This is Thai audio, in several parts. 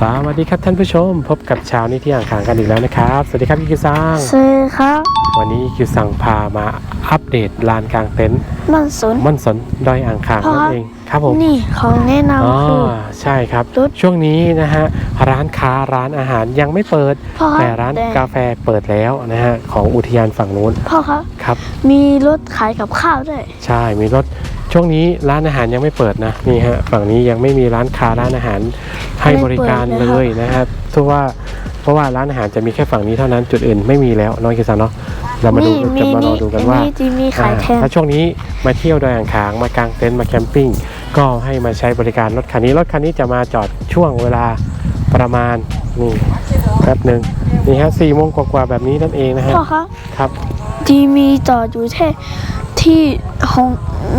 สวัสดีครับท่านผู้ชม พบกับเช้านี้ที่อ่างขางกันอีกแล้วนะครับ สวัสดีครับพี่คิวซังสวัสดีครับ วันนี้คิวซังพามาอัปเดตลานกลางเต็นท์มันสนม่อนสนดอยอ่างขางพ่อนั่นเองครับผมนี่ของแนะอ๋อนำคือใช่ครับรถช่วงนี้นะฮะร้านค้าร้านอาหารยังไม่เปิดพ่อคแต่รับร้านแต่กาแฟเปิดแล้วนะฮะของอุทยานฝั่งนู้นพ่อครับครับ มีรถขายกับข้าวด้วยใช่มีรถช่วงนี้ร้านอาหารยังไม่เปิดนะนี่ฮะฝั่งนี้ยังไม่มีร้านค้าร้านอาหาร ให้บริการเลยนะฮะเพราะว่าเพราะว่าร้านอาหารจะมีแค่ฝั่งนี้เท่านั้นจุดอื่นไม่มีแล้วน้องกิซันเนาะเรามาดูมีจะมารอดูกันว่ามีจีมีขายแทนอ่าถ้าช่วงนี้มาเที่ยวดอยอ่างขางมากางเต็นท์มาแคมปิ้งก็ให้มาใช้บริการรถคันนี้รถคันนี้จะมาจอดช่วงเวลาประมาณนี่แป๊บหนึ่งนี่ฮะสี่โมงกว่าๆแบบนี้นั่นเองนะฮะพ่อครับครับจีมีจอดอยู่ ที่ที่ห้อง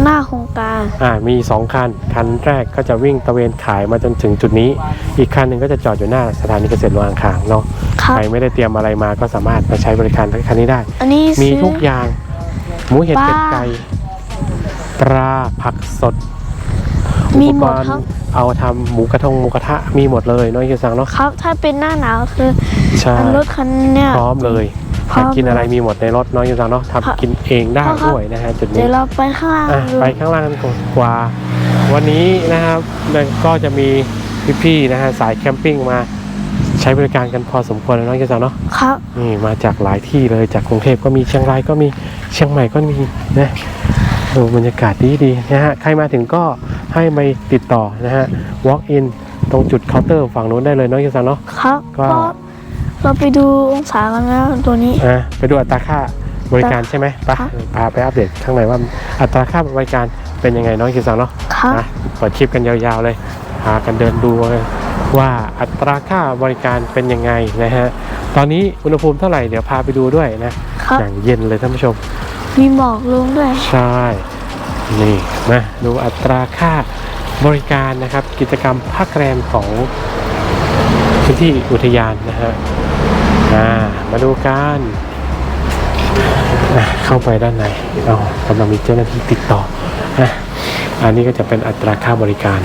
หน้าโครงการอ่ามี2คัน คันแรกก็จะวิ่งตะเวนขายมาจนถึงจุดนี้ อีกคันหนึ่งก็จะจอดอยู่หน้าสถานีเกษตรวางขางเนาะครับใครไม่ได้เตรียมอะไรมาก็สามารถมาใช้บริการรถคันนี้ได้ อันนี้มีซื้อ ทุกอย่าง หมูเห็ดปลาเป็ดไก่ปลาผักสดมีอุปหมกดรณ์ครับ เอาทำหมูกระทงหมูกระทะมีหมดเลยน้อยกิซังเนาะครับถ้าเป็นหน้าหนาวคือใช่อันรถคันเนี้ยพร้อมเลย พร้อมอยากกินอะไรมีหมดในรถน้อยกิซังเนาะครับทำกินเองได้พ่อครับด้วยนะฮะจุดเดี๋นี้ยวเราไปข้างล่างอะดูไปข้างล่างกันกว่า วันนี้นะครับก็จะมีพี่ๆนะฮะสายแคมปิ้งมาใช้บริการกันพอสมควรแล้วน้องเจ้าเนาะ ครับ นี่มาจากหลายที่เลยจากกรุงเทพก็มีเชียงรายก็มีเชียงใหม่ก็มีนะดูบรรยากาศดีดีๆนะฮะใครมาถึงก็ให้ไปติดต่อนะฮะ walk in ตรงจุดเคาน์เตอร์ฝั่งนู้นได้เลยน้องเจ้าเนาะ ครับก็ก็ เราไปดูองศากันแล้วตัวนี้ อะไปดูอัตราค่าบริการใช่ไหมไปครับพาไปอัปเดตข้างในว่าอัตราค่าบริการเป็นยังไงน้องเจ้าเนาะครับนะเปิดคลิปกันยาวๆเลยพากันเดินดูเลยว่าอัตราค่าบริการเป็นยังไงนะฮะตอนนี้อุณหภูมิเท่าไหร่เดี๋ยวพาไปดูด้วยนะครับ อย่างเย็นเลยท่านผู้ชม มีหมอกลงด้วย ใช่ นี่นะดูอัตราค่าบริการนะครับ กิจกรรมพักแรมของพื้นที่อุทยานนะฮะ อ่ามาดูกันอะเข้าไปด้านในเอากำลังมีเจ้าหน้าที่ติดต่อนะอันนี้ก็จะเป็นอัตราค่าบริการ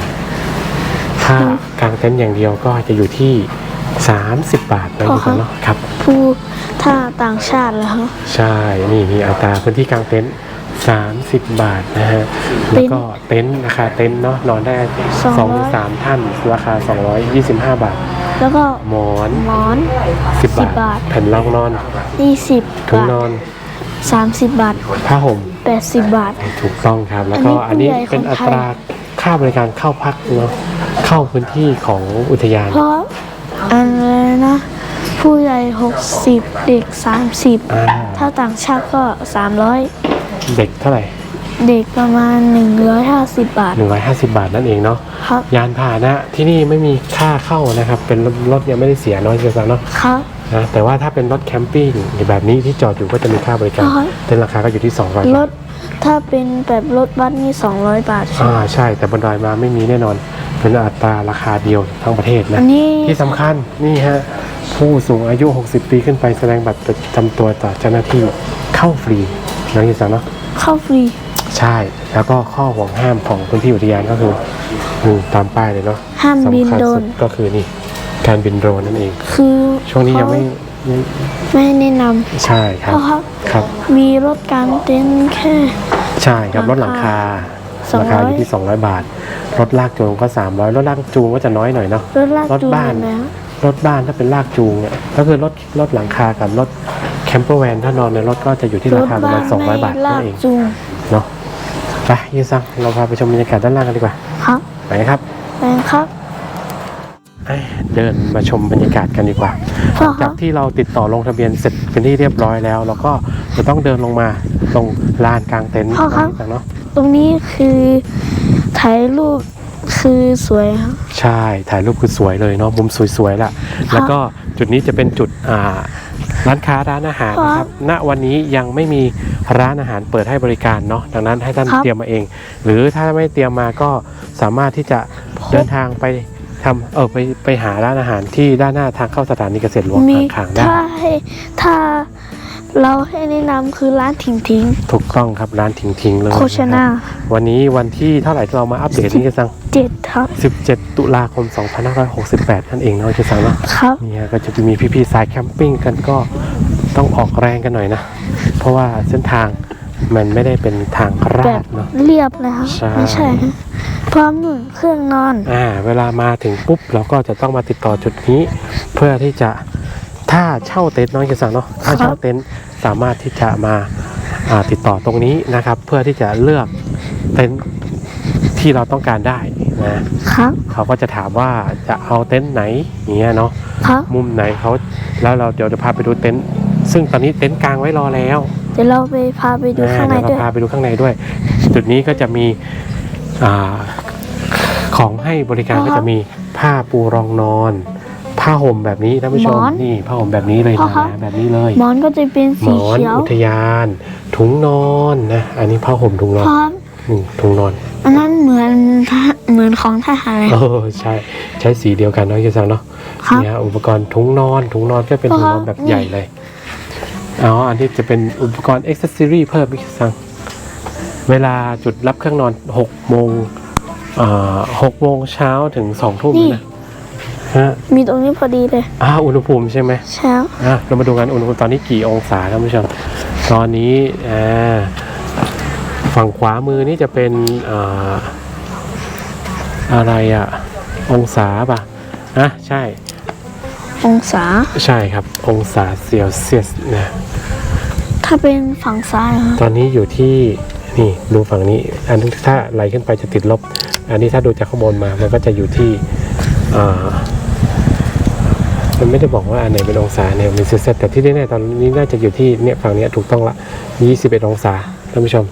ค่ากางเต็นท์อย่างเดียวก็จะอยู่ที่ 30 บาทนะพอคุณครับเนาะครับ ผู้ถ้าต่างชาติแล้วใช่ นี่มีอัตราพื้นที่กลางเต็นท์30 บาทนะฮะ แล้วก็เต็นท์ราคาเต็นท์เนาะนอนได้สองร้อย2 3ท่านราคา 225 บาท แล้วก็หมอนหมอน10บาทบาทแผ่นรองนอนยี่สิบถุงบาทนอน สามสิบบาทผ้าห่ม แปดสิบบาท ถูกต้องครับ แล้วก็อัอันนนี้นี้ผู้ใหญ่เป็นของอัไทยตราค่าบริการเข้าพักเนาะเข้าพื้นที่ของอุทยานเพราะอันเลยนะ ผู้ใหญ่หกสิบเด็กสามสิบอ่าถ้าต่างชาติก็สามร้อยเด็กเท่าไหร่ เด็กประมาณหนึ่งร้อยห้าสิบบาท 150 บาทนั่นเองเนาะครับ ยานพาหนะที่นี่ไม่มีค่าเข้านะครับ เป็นรถรถยังไม่ได้เสียเน้อยเชียวเนาะครับ นะแต่ว่าถ้าเป็นรถแคมปิ้งแบบนี้ที่จอดอยู่ก็จะมีค่าบริการอ๋อเป็นราคาก็อยู่ที่200รบาทถถ้าเป็นแบบรถบัสนี่สองร้อยบาทใช่อ่าไหมใช่แต่บนดอยมาไม่มีแน่นอน เป็นอัตราราคาเดียวทั้งประเทศอันะนนี้ ที่สำคัญนี่ฮะผู้สูงอายุ 60 ปีขึ้นไปแสดงบัตรประจำตัวต่อเจ้าหน้าที่เข้าฟรีนะที่สังเนาะเข้าฟรี ใช่ แล้วก็ข้อห่วงห้ามของพื้นที่อุทยานก็คือนี่ตามป้ายเลยเนาะห้ามบินสำคัญโดรสุนดก็คือนี่ การบินโดรนนั่นเอง คือช่วงนี้ยังไม่ไม่ไม่แนะนใช่คำรับเพราะครับครับ มีรถกลางเต็นท์แค่ ใช่ครับรถหลังคาสองร้ราอยคาอยู่ที่ 200 บาท รถลากจูงก็ 300 รถลากจูงก็จะน้อยหน่อยเนาะ รถลากรถจูงบ้าน แล้ว รถบ้านถ้าเป็นลากจูงเนี่ยก็คือรถรถหลังคากับรถแคมเปอร์แวนถ้านอนในรถก็จะอยู่ที่รราถคาประบ้ามาณน200ไม่บาทลานั่กนเอง จูงเนาะ ไปยืนซังเราพาไปชมบรรยากาศด้านล่างกันดีกว่า ครับไปครับแปลงครับไปเดินมาชมบรรยากาศกันดีกว่าพ่อหลังคจารักบที่เราติดต่อลงทะเบียนเสร็จเป็นที่เรียบร้อยแล้ว เราก็จะต้องเดินลงมาตรงลานกลางเต็นท์พ่อครับเนาะตรงนี้คือถ่ายรูปคือสวยครับใช่ถ่ายรูปคือสวยเลยเนาะมุมสวยๆล่ะ แล้วก็จุดนี้จะเป็นจุดอ่า ร้านค้าร้านอาหารนะครับ ณ วันนี้ยังไม่มีร้านอาหารเปิดให้บริการเนาะ ดังนั้นให้ท่านครับ เตรียมมาเอง หรือถ้าไม่เตรียมมาก็สามารถที่จะเดินทางไปทำเออไปไปหาร้านอาหารที่ด้านหน้าทางเข้าสถานีเกษตรหลวงมีอ่างขางได้ ถ้าให้ถ้า เราให้แนะนำคือร้านถิงถิงถูกต้องครับร้านถิงทิงเลยโฆษณา นะครับวันนี้วันที่เท่าไหร่ที่เรามาอัปเดตนี่จะสั่งเจ็ดครับ 17 ตุลาคม 2568 นั่นเองเนาะจะสั่งเนาะครับ เนี่ยก็จะมีพี่ๆสายแคมปิ้งกันก็ต้องออกแรงกันหน่อยนะ เพราะว่าเส้นทางมันไม่ได้เป็นทางแบราบบเนาะ เรียบนะครับ ใช่ ไม่ใช่ฮะพร้อมหนุนเครื่องนอน อ่าเวลามาถึงปุ๊บเราก็จะต้องมาติดต่อจุดนี้ เพื่อที่จะ ถ้าเช่าเต็นท์น้องจะสั่งเนาะถ้าเช่าเต็นท์สามารถที่จะมาอ่าติดต่อตรงนี้นะครับ เพื่อที่จะเลือกเต็นท์ที่เราต้องการได้นะครับเขาก็จะถามว่าจะเอาเต็นท์ไหนอย่างเงี้ยเนาะครับมุมไหนเขาแล้วเราเดี๋ยวจะพาไปดูเต็นท์ซึ่งตอนนี้เต็นท์กลางไว้รอแล้วเดี๋ยวเราไปพาไปดูข้างในเดี๋ยวด้วยเราพาไปดูข้างในด้วย จุดนี้ก็จะมีอาของให้บริการพ่อก็จะมีผ้าปูรองนอน ผ้าห่มแบบนี้ท่านผู้ชมหมอนนี่ผ้าห่มแบบนี้เลยพ่อนะครับ แบบนี้เลยหมอนก็จะเป็นหมสีอนเขียวอุทยาน ถุงนอนนะอันนี้ผ้าห่มถุงนอนพร้อมนี่ถุงนอนอันนั้นเหมือนทหเหมือนของทหารเลย เออใช่ใช้สีเดียวกันเนาะยี่สังเนาะครับเนี่ยอุปกรณ์ถุงนอน ถุงนอนก็เป็นพ่อถุงครันบอนแบบนี่ ใหญ่เลยอ๋ออันนี้จะเป็นอุปกรณ์อ็อกซ์ซอรี่เพิ่มอีกสังเวลาจุดรับเครื่องนอน6โมงอ่าหกโมงเช้าถึง2ทุ่มนี่นะ ฮะมีตรงนี้พอดีเลยอ่าอุณหภูมิใช่ไหมใช่อะเรามาดูกันอุณหภูมิตอนนี้กี่องศาท่านผู้ชมตอนนี้อ่าฝั่งขวามือนี่จะเป็นอ่าอะไรอะองศาป่ะอะใช่ องศาใช่ครับ องศาเซลเซียสนะถ้าเป็นฝั่งซ้ายอะครับตอนนี้อยู่ที่นี่ดูฝั่งนี้ อันนี้ถ้าไหลขึ้นไปจะติดลบ อันนี้ถ้าดูจากข้างบนมามันก็จะอยู่ที่อ่า มันไม่ได้บอกว่าอันไหนเป็นองศาเนี่ยมีเซลเซียสแต่ที่แน่ๆตอนนี้น่าจะอยู่ที่เนี่ยฝั่งเนี้ยถูกต้องละ 21 องศาท่านผู้ชม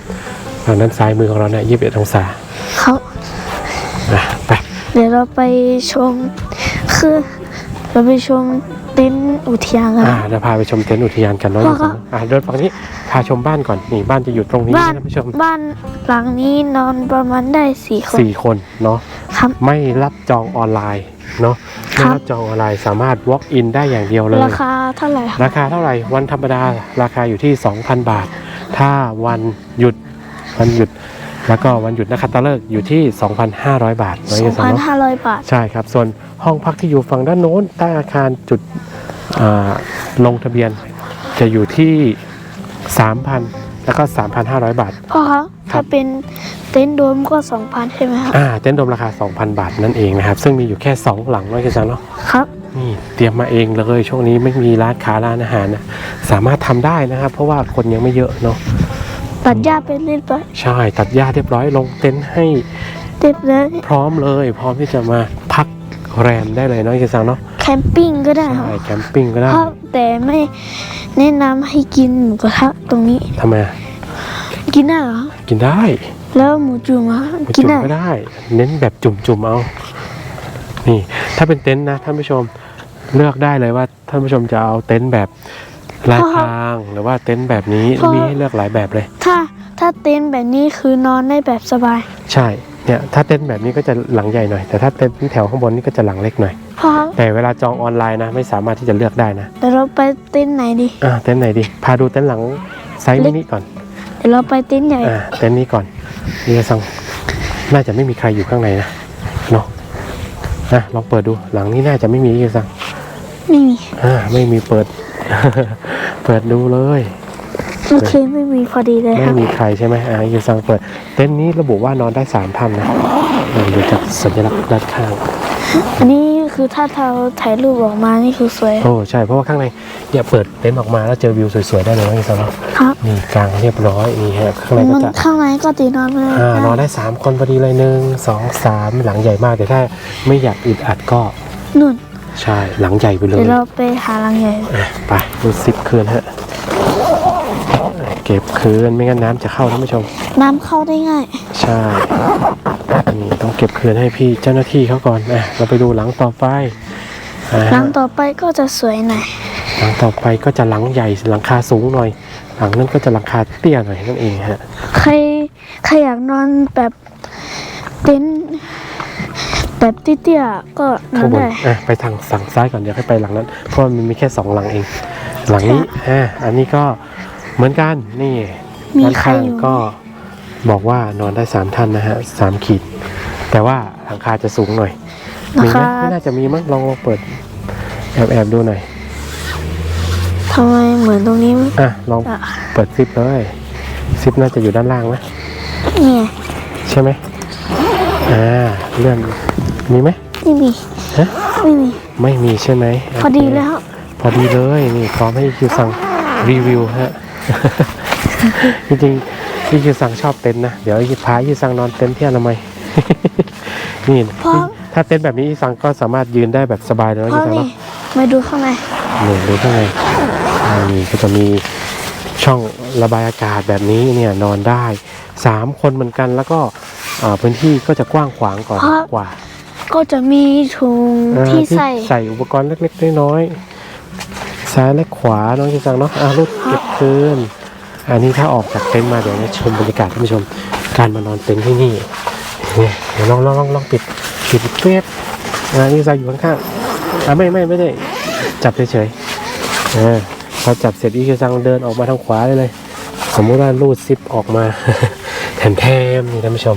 ฝั่งนั้นซ้ายมือของเราเนี่ย21 องศาเขาอะไปเดี๋ยวเราไปชมคือเราไปชมเต็นท์อุทยานกันอ่าเดี๋ยวพาไปชมเต็นท์อุทยานกันเนาะพ่อครับอ่าเดินฝั่งนี้พาชมบ้านก่อนนี่บ้านจะอยู่ตรงนี้บ้านนะท่านผู้ชมบ้านหลังนี้นอนประมาณได้สี่คนสี่คนเนาะครับไม่รับจองออนไลน์ เนาะครัไม่บรับจองออนไลน์สามารถ walk in ได้อย่างเดียวเลย ราคาเท่าไหร่ครับราคาเท่าไหร่วันธรรมดาราคาอยู่ที่ 2,000 บาท ถ้าวันหยุดวันหยุดแล้วก็วันหยุดนักขัตฤกษ์อยู่ที่ 2,500 บาทสองนะพันเนาะห้าร้อยบาท ใช่ครับ ส่วนห้องพักที่อยู่ฝั่งด้านโน้นใต้อาคารจุดอ่าลงทะเบียนจะอยู่ที่ 3,000 แล้วก็ 3,500 บาทพ่อครับครั ถ้าบเป็นเต็นท์โดมก็สองพันใช่ไหมครับอ่าเต็นท์โดมราคา 2,000 บาทนั่นเองนะครับ ซึ่งมีอยู่แค่ 2 หลังเนาะเนาะครับ นี่เตรียมมาเองเลยช่วงนี้ไม่มีร้านค้าร้านอาหารนะสามารถทำได้นะครับ เพราะว่าคนยังไม่เยอะเนาะตัดหญ้าไปเรื่อยไปใช่ตัดหญ้าเรียบร้อยลงเต็นท์ให้เต็มเลยพร้อมเลย พร้อมที่จะมาพักแรมได้เลยเนาะคิซังเนาะแคมปิ้งก็ได้คใช่รับแคมปิ้งก็ได้ครับแต่ไม่แนะนำให้กินหมูกระทะตรงนี้ทำไมอะกินได้เหรอ กินได้แล้วหมูจุ่มอะไปกินจุ่มได้ก็ได้ เน้นแบบจุ่มๆเอา นี่ ถ้าเป็นเต็นท์นะท่านผู้ชมเลือกได้เลยว่าท่านผู้ชมจะเอาเต็นท์แบบลายพรางหรือว่าเต็นท์แบบนี้มีให้เลือกหลายแบบเลย ถ้าถ้าเต็นท์แบบนี้คือนอนได้แบบสบายใช่เนี่ยถ้าเต็นท์แบบนี้ก็จะหลังใหญ่หน่อย แต่ถ้าเต็นท์แถวข้างบนนี่ก็จะหลังเล็กหน่อยพอครับแต่เวลาจองออนไลน์นะไม่สามารถที่จะเลือกได้นะเดี๋ยวเราไปเต็นท์ไหนดี อ่าเต็นท์ไหนดีพาดูเต็นท์หลังไซส์มินิก่อน เดี๋ยวเราไปเต็นท์ใหญ่อ่าเต็นท์นี้ก่อนนี่จะซังน่าจะไม่มีใครอยู่ข้างในนะเนาะนะลองเปิดดูหลังนี้น่าจะไม่มีนี่ซังไม่มีอ่าไม่มีเปิด เปิดดูเลยโอเคไม่มีพอดีเลยคไม่รับมีใครใช่ไหมอ่ายูซังเปิด เต็นท์นี้ระบุว่านอนได้สามท่านนะอ่าดูจากสัญลักษณ์ด้านข้างอันนี้ คือถ้าเราถ่ายรูปออกมานี่คือสวย โอ้ใช่เพราะว่าข้างในเนี่ยเปิดเต็นท์ออกมาแล้วเจอวิวสวยๆได้เลยนะพี่สาวเนาะครับนี่กลางเรียบร้อยนี่ฮะข้างในก็มันจะข้างในก็ตีนอนเลยอ่านอนได้สามคนพอดีเลยหนึ่งสองสามหลังใหญ่มากแต่ถ้าไม่อยากอึดอัดก็นุ่นใช่หลังใหญ่ไปเลยเดี๋ยวเราไปหารังใหญ่ อะไปดูซิปคืนฮะ เก็บคืนไม่งั้นน้ำจะเข้าท่านผู้ชม น้ำเข้าได้ง่าย ใช่นี่ต้องเก็บคืนให้พี่เจ้าหน้าที่เขาก่อนอะเราไปดูหลังต่อไปอ่าหลังต่อไปก็จะสวยหน่อยหลังต่อไปก็จะหลังใหญ่หลังคาสูงหน่อย หลังนั้นก็จะหลังคาเตี้ยหน่อยนั่นเองฮะใครใครอยากนอนแบบเต็นท์แบบเตี้ยๆก็นอข้างนบนได้ อะไปทางฝั่งซ้ายก่อนเดี๋ยวค่อยไปหลังนั้น เพราะว่ามันมีแค่สองหลังเอง หลังนี้อ่าอันนี้ก็ เหมือนกันนี่มีด้านใครข้างอยู่ก็บอกว่านอนได้สามท่านนะฮะสามขีด แต่ว่าหลังคาจะสูงหน่อยนะมีไหมคะไม่น่าจะมีมั้งลองลองเปิดแอบแอบดูหน่อยทำไมเหมือนตรงนี้อะลองอะเปิดซิปเลยซิปน่าจะอยู่ด้านล่างไหมเนี่ยใช่ไหมอ่าเลื่อนมีไหมไม่มีฮะไม่มีไม่มีใช่ไหมพอดีโเคแล้ว พอดีเลยนี่พร้อมให้คิวสั่งรีวิวฮะ จริงๆพี่คิวสั่งชอบเต็นท์นะ เดี๋ยวพาคิวสั่งนอนเต็นท์ที่อนามัย นี่เพราะถ้าเต็นท์แบบนี้อีสั่งก็สามารถยืนได้แบบสบายเลยนะเพคิวราะสั่งนี่เนาะมาดูข้างในนี่ดูข้างในอ่านี่ก็จะมีช่องระบายอากาศแบบนี้เนี่ยนอนได้สามคนเหมือนกันแล้วก็อ่าพื้นที่ก็จะกว้างขวางก่อนกว่า ก็จะมีถุงอ่าที่ใส่ ใส่อุปกรณ์เล็กๆน้อยๆ ซ้ายและขวาน้องจิงจังเนาะอะรถเก็บคืนอันนี้ถ้าออกจากเต็นท์มาเดี๋ยวจะชมบรรยากาศท่านผู้ชม การมานอนเต็นท์ที่นี่เนี่ยเดี๋ยวลองลองลองลองปิดปิดเปียบอ่านี่ใส่อยู่ข้างๆอะไม่ไม่ไม่ได้จับเฉยๆอ่าพอจับเสร็จอีกจังเดินออกมาทางขวาได้เลยสมมุติว่ารูดซิปออกมาแถมแถมนี่ท่านผู้ชม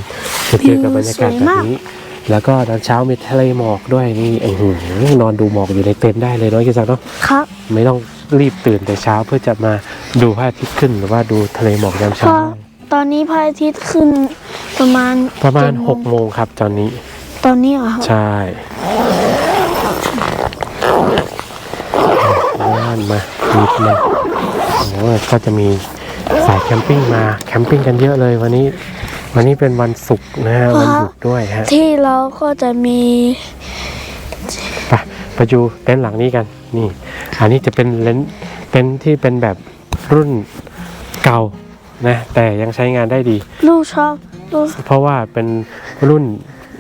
จะเจอกับบรรยากาศแบบนี้ แล้วก็ตอนเช้ามีทะเลหมอกด้วยนี่ไอ้หูนอนดูหมอกอยู่ในเต็นท์ได้เลยเน้อยกินสักเนาะครับไม่ต้องรีบตื่นแต่เช้าเพื่อจะมาดูพระอาทิตย์ขึ้นหรือว่าดูทะเลหมอกยามเพเช้าราะตอนนี้พระอาทิตย์ขึ้นประมาณประมาณเจ็ดโงหกโมงครับตอนนี้ ตอนนี้เหรอครับ ใช่บ้านมามีมันโอ้ยก็จะมีสายแคมปิ้งมาแคมปิ้งกันเยอะเลยวันนี้ วันนี้เป็นวันศุกร์นะฮะวันหยุดด้วยฮะที่เราก็จะมีไปไปดูเต็นท์หลังนี้กันนี่ อันนี้จะเป็นเลนส์เต็นท์ที่เป็นแบบรุ่นเก่านะแต่ยังใช้งานได้ดี ลูกชอบลูกเพราะว่าเป็นรุ่น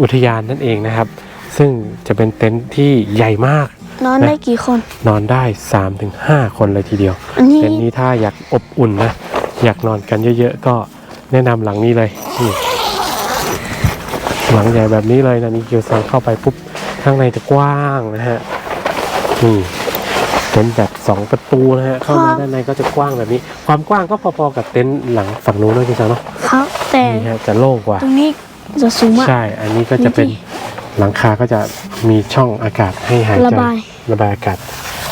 อุทยานนั่นเองนะครับ ซึ่งจะเป็นเต็นท์ที่ใหญ่มากนอนได้กี่คน นอนได้3-5คนเลยทีเดียวอันนี้เต็นท์นี้ถ้าอยากอบอุ่นนะอยากนอนกันเยอะ ๆ ก็ แนะนำหลังนี้เลยนี่หลังใหญ่แบบนี้เลยนะนี่คิวซังเข้าไปปุ๊บข้างในจะกว้างนะฮะนี่เป็นแบบสองประตูนะฮะเข้ามาด้านในก็จะกว้างแบบนี้ ความกว้างก็พอๆกับเต็นท์หลังฝั่งนู้นนะคิวซังเนาะครับแต่นี่ฮะจะโล่งกว่า ตรงนี้จะสูงมากใช่ อันนี้ก็จะเป็นนี่หลังคาก็จะมีช่องอากาศให้หายระใจบายระบายอากาศ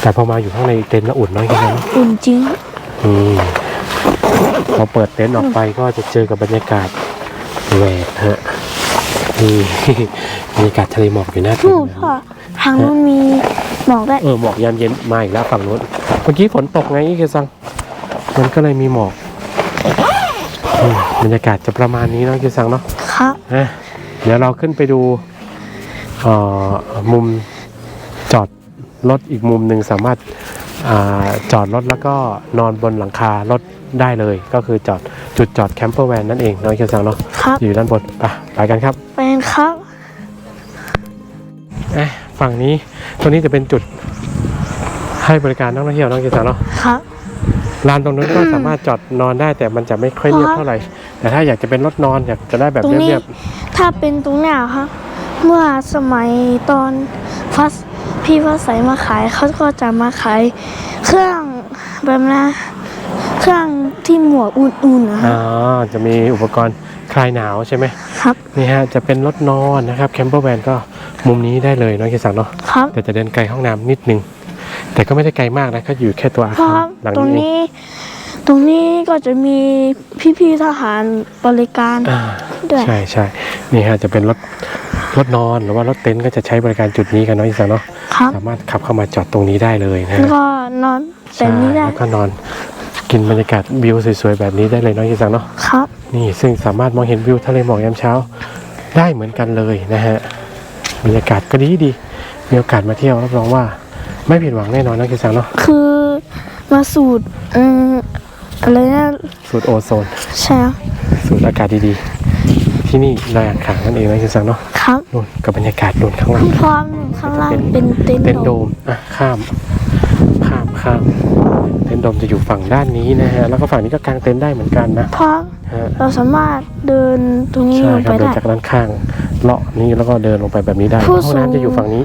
แต่พอมาอยู่ข้างในเต็นท์แล้วอุ่นน้อยแค่ไหนเนาะอุ่นจริงอืม พอเปิดเต็นท์ออกไปก็จะเจอกับบรรยากาศแหวกฮะนี่ บรรยากาศทะเลหมอกอยู่หน้าเต็นพูดท์พ่อทางนู้นมีหมอกได้เออหมอกยามเย็นมาอีกแล้วฝั่งนู้นเมื่อกี้ฝนตกไงอีกซังมันก็เลยมีหมอกอืมบรรยากาศจะประมาณนี้เนาะคิวซังเนาะครับอะเดี๋ยวเราขึ้นไปดูเอ่อมุมจอดรถอีกมุมหนึ่งสามารถ อาจอดรถแล้วก็นอนบนหลังคารถได้เลย ก็คือจอดจุดจอดแคมเปอร์แวนนั่นเองน้องเคียวซังเนาะครับ อยู่ด้านบนไปไปกันครับเป็นครับเอ๊ะฝั่งนี้ตรงนี้จะเป็นจุดให้บริการนักท่องเที่ยวน้องเคียวซังเนาะครับ ลานตรงนั้นก็สามารถจอดนอนได้แต่มันจะไม่ค่อยเรียบเท่าไหร่ แต่ถ้าอยากจะเป็นรถนอนอยากจะได้แบบตรงนี้ เรียบถ้าเป็นตรงเนี้ยครับ เมื่อสมัยตอนฟัส พี่ฟัสใสมาขายเขาก็จะมาขายเครื่องแบบนะเครื่องที่หมวกอุ่นๆนะๆคอ๋รัอบจะมีอุปกรณ์คลายหนาวใช่ไหมครับนี่ฮะจะเป็นรถนอนนะครับแคมเปอร์แวนก็มุมนี้ได้เลยน้องเกสังเนาะครับแต่จะเดินไกลห้องน้ำนิดนึง แต่ก็ไม่ได้ไกลมากนะก็อยู่แค่ตัวอาคคารรับหลังตรงนี้เองนี้ ตรงนี้ก็จะมีพี่ๆทหารบริการอ่าด้วยใช่ใช่นี่ฮะจะเป็นรถ รถนอนหรือว่ารถเต็นท์ก็จะใช้บริการจุดนี้กันน้องเกสังเนาะครับสามารถขับเข้ามาจอดตรงนี้ได้เลยนะแล้วก็นอนแต่ใช่นี้ได้แล้วก็นอนกินบรรยากาศวิวสวยๆแบบนี้ได้เลยน้องเกสังเนาะ ครับ นี่ซึ่งสามารถมองเห็นวิวทะเลหมอกยามเช้า ได้เหมือนกันเลยนะฮะบรรยากาศก็ดีดีมีโอกาสมาเที่ยวรับรองว่า ไม่ผิดหวังแน่นอนนะคิดสังเนาะคือมาสูตรอืมอะไรนะสูตรโอโซน ใช่ครับสูตรอากาศดีๆ ที่นี่ดอยอ่างขางนั่นเองนะคิดสังเนาะ ครับนู่นกับบรรยากาศนู่นข้างล่างพร้อมข้างล่างเป็นเต็นท์เต็นท์โดโดมมอะข้าม ข้ามข้ามเต็นท์โดมจะอยู่ฝั่งด้านนี้นะฮะแล้วก็ฝั่งนี้ก็กางเต็นท์ได้เหมือนกันนะเพราะฮะเราสามารถเดินตรงนี้ใช่ลงครัไปบเดินได้จากด้านข้างเลาะนี้แล้วก็เดินลงไปแบบนี้ได้ผู้ห้องสูงน้ำจะอยู่ฝั่งนี้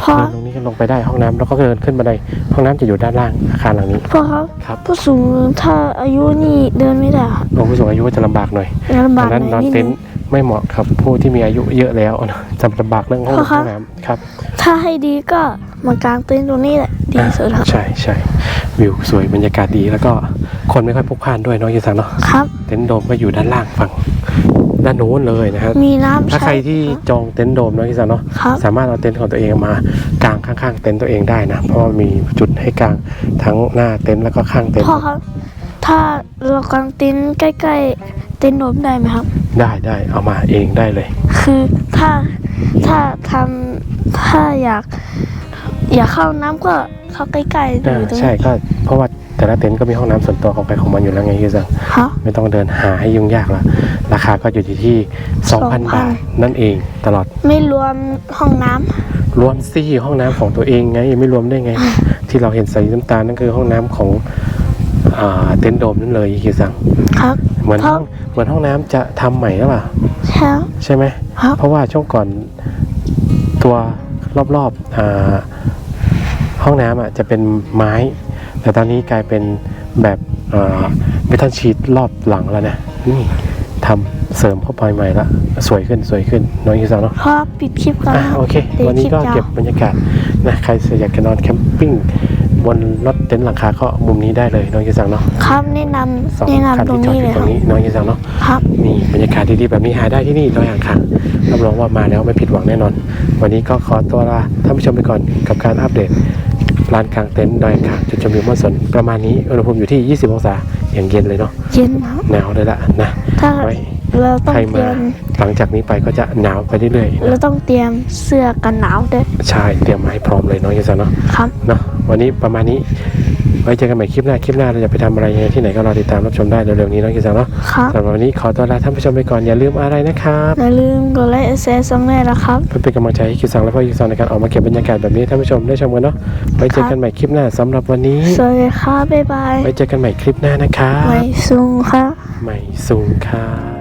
พพอเดินตรงนี้ก็ลงไปได้ห้องน้ำแล้วก็เดินขึ้นบันไดห้องน้ำจะอยู่ด้านล่างอาคารหลังนี้พอครับครับผู้สูงถ้าอายุนี่เดินไม่ได้ครับโอ้ผู้สูงอายุก็จะลำบากหน่อยลำบากดังนั้นหนน่ออยนนิดเต็นึนงท์ ไม่เหมาะกับผู้ที่มีอายุเยอะแล้วนะจะลำบากเรื่องห้องพ่อครับห้องน้ำครับถ้าให้ดีก็มากางเต็นท์ตรงนี้แหละดีที่สุดครับ ใช่ใช่วิวสวยบรรยากาศดีแล้วก็คนไม่ค่อยพลุกพล่านด้วยเน้องยูสังเนาะครับ เต็นท์โดมก็อยู่ด้านล่างฝั่งด้านโน้นเลยนะครับมีน้ำถ้าใครใช้ที่จองเต็นท์โดมเน้องยูสังเนาะ ครับ สามารถเอาเต็นท์ของตัวเองมากางข้างๆ เต็นท์ตัวเองได้นะ เพราะว่ามีจุดให้กางทั้งหน้าเต็นท์แล้วก็ข้างเต็นท์พ่อครับ ถ้าเรากางเต็นท์ใกล้ๆ เต็นท์โดมได้ไหมครับ ได้ได้เอามาเองได้เลย คือถ้าถ้าทำถ้าอยาก อยากเข้าน้ำก็เข้าใกล้ๆออ่ายู่ตรงใช่นี้ก็เพราะว่าแต่ละเต็นท์ก็มีห้องน้ำส่วนตัวของใครของมันอยู่แล้วไงยูสังครับไม่ต้องเดินหาให้ยุ่งยากละราคาก็อยู่ที่2,000 2,000 บาทนั่นเองตลอดไม่รวมห้องน้ำรวมซี่ห้องน้ำของตัวเองไงไม่รวมได้ไง ที่เราเห็นใส่น้ำตาลนั่นคือห้องน้ำของ อ่าเต็นท์โดมนั่นเลยคิวซังครับเหมือนเพราะห้องเหมือนห้องน้ำจะทำใหม่แล้วล่ะใช่ใช่ไหม ครับ เพราะว่าช่วงก่อนตัวรอบๆอาห้องน้ำอะจะเป็นไม้ แต่ตอนนี้กลายเป็นแบบเมทัลชีตรอบหลังแล้วนะนี่ทำเสริมเข้าไปใหม่ละสวยขึ้นสวยขึ้นน้องยูซังเนาะเพราะปิดคลิปกันอะแล้วโอเคปิดวันนี้ก็คลิปยาวเก็บบรรยากาศนะใครอยากจะนอนแคมปิ้ง บนรถเต็นท์หลังคาก็มุมนี้ได้เลยน้องยูซังเนาะครับแนะนสองำแนะคันนำตรงที่จอดนี้อเลยู่ยตครรับงนี้น้องยูซังเนาะครับ นี่บรรยากาศดีๆแบบนี้หาได้ที่นี่ดอยอ่างขางรับรองว่ามาแล้วไม่ผิดหวังแน่นอน วันนี้ก็ขอตัวลาท่านผู้ชมไปก่อนกับการอัปเดตลานกลางเต็นท์ดอยอ่างขางจุดชมวิวม่อนสนประมาณนี้อุณหภูมิอยู่ที่ 20 องศาอย่างเย็นเลยเนาะเย็นครับหนาวเลยละนะถ้าไว้ เราต้องใครเตรีมายมหลังจากนี้ไปก็จะหนาวไปเรื่อยๆเรานะต้องเตรียมเสื้อกันหนาวด้วยใช่เตรียมมาให้พร้อมเลยน้องยูซังเนาะครับ เนาะวันนี้ประมาณนี้ ไว้เจอกันใหม่คลิปหน้าคลิปหน้าเราจะไปทำอะไรยังไงที่ไหนก็รอติดตามรับชมได้เร็วๆนี้เน้องกิซังเนาะครับสำหรับวันนี้ขอตัวลาท่านผู้ชมไปก่อนอย่าลืมอะไรนะครับอย่าลืมกดไลค์แชร์ซังด้วยนะครับ เพื่อเป็นกำลังใจให้กิซังและพ่อกิซังในการออกมาเก็บบรรยากาศแบบนี้ให้ท่านผู้ชมได้ชมกันเนาะไว้เจอกันใหม่คลิปหน้าสำหรับวันนี้สวัสดีครับบ๊ายบายไว้เจอกันใหม่คลิปหน้านะครับไม่ซุงครับใหม่สูงครับ